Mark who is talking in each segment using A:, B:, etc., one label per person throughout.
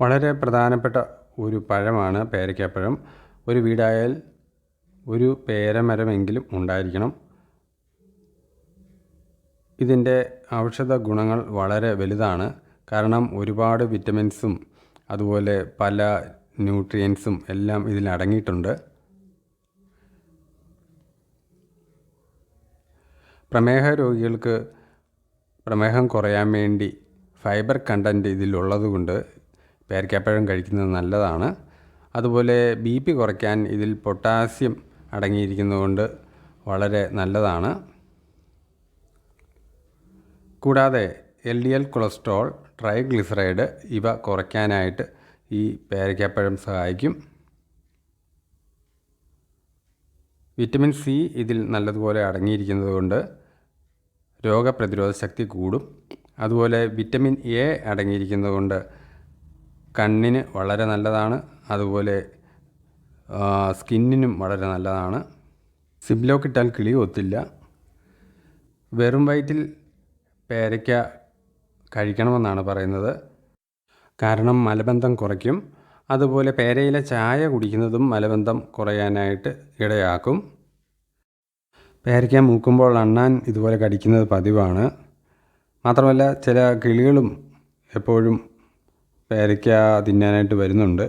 A: വളരെ പ്രധാനപ്പെട്ട ഒരു പഴമാണ് പേരയ്ക്കാപ്പഴം. ഒരു വീടായാൽ ഒരു പേരമരമെങ്കിലും ഉണ്ടായിരിക്കണം. ഇതിന്റെ ഔഷധ ഗുണങ്ങൾ വളരെ വലുതാണ്. കാരണം ഒരുപാട് വിറ്റമിൻസും അതുപോലെ പല ന്യൂട്രിയൻസും എല്ലാം ഇതിൽ അടങ്ങിയിട്ടുണ്ട്. പ്രമേഹ രോഗികൾക്ക് പ്രമേഹം കുറയാൻ വേണ്ടി ഫൈബർ കണ്ടന്റ് ഇതിലുള്ളതുകൊണ്ട് പേരയ്ക്കാപ്പഴം കഴിക്കുന്നത് നല്ലതാണ്. അതുപോലെ ബി പി കുറയ്ക്കാൻ ഇതിൽ പൊട്ടാസ്യം അടങ്ങിയിരിക്കുന്നതുകൊണ്ട് വളരെ നല്ലതാണ്. കൂടാതെ L D L cholesterol triglyceride ഇവ കുറയ്ക്കാനായിട്ട് ഈ പേരയ്ക്കാപ്പഴം സഹായിക്കും. വിറ്റമിൻ സി ഇതിൽ നല്ലതുപോലെ അടങ്ങിയിരിക്കുന്നതുകൊണ്ട് രോഗപ്രതിരോധ ശക്തി കൂടും. അതുപോലെ വിറ്റമിൻ എ അടങ്ങിയിരിക്കുന്നതുകൊണ്ട് കണ്ണിന് വളരെ നല്ലതാണ്. അതുപോലെ സ്കിന്നിനും വളരെ നല്ലതാണ്. സിബ്ലോക്ക് ഇട്ടാൽ കിളി ഒത്തില്ല. വെറും വയറ്റിൽ പേരയ്ക്ക കഴിക്കണമെന്നാണ് പറയുന്നത്. കാരണം മലബന്ധം കുറയ്ക്കും. അതുപോലെ പേരയിലെ ചായ കുടിക്കുന്നതും മലബന്ധം കുറയാനായിട്ട് ഇടയാക്കും. പേരയ്ക്ക മൂക്കുമ്പോൾ അണ്ണാൻ ഇതുപോലെ കടിക്കുന്നത് പതിവാണ്. മാത്രമല്ല ചില കിളികളും എപ്പോഴും പേരയ്ക്ക തിന്നാനായിട്ട് വരുന്നുണ്ട്.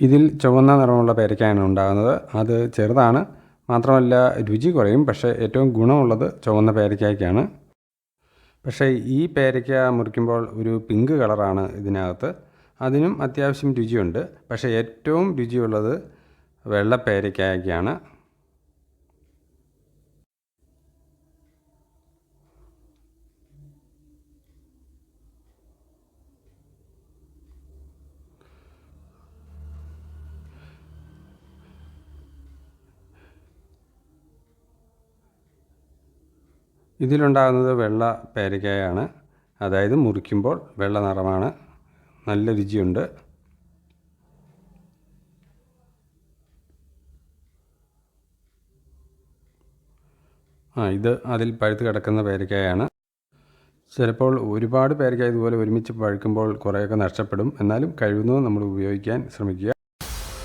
A: ഇതിൽ ചുവന്ന നിറമുള്ള പേരയ്ക്കാണ് ഉണ്ടാകുന്നത്. അത് ചെറുതാണ്. മാത്രമല്ല രുചി കുറയും. പക്ഷേ ഏറ്റവും ഗുണമുള്ളത് ചുവന്ന പേരയ്ക്കായ്ക്കാണ്. പക്ഷേ ഈ പേരയ്ക്ക മുറിക്കുമ്പോൾ ഒരു പിങ്ക് കളറാണ് ഇതിനകത്ത്. അതിനും അത്യാവശ്യം രുചിയുണ്ട്. പക്ഷേ ഏറ്റവും രുചിയുള്ളത് വെള്ള പേരയ്ക്കായ്ക്കാണ് ഇതിലുണ്ടാകുന്നത് വെള്ള പേരയ്ക്കായാണ് അതായത് മുറിക്കുമ്പോൾ വെള്ള നിറമാണ് നല്ല രുചിയുണ്ട്. ആ ഇത് അതിൽ പഴുത്ത് കിടക്കുന്ന പേരയ്ക്കായാണ്. ചിലപ്പോൾ ഒരുപാട് പേരയ്ക്ക ഇതുപോലെ ഒരുമിച്ച് പഴുക്കുമ്പോൾ കുറേയൊക്കെ നഷ്ടപ്പെടും. എന്നാലും കഴിയുന്നതും നമ്മൾ ഉപയോഗിക്കാൻ ശ്രമിക്കുക.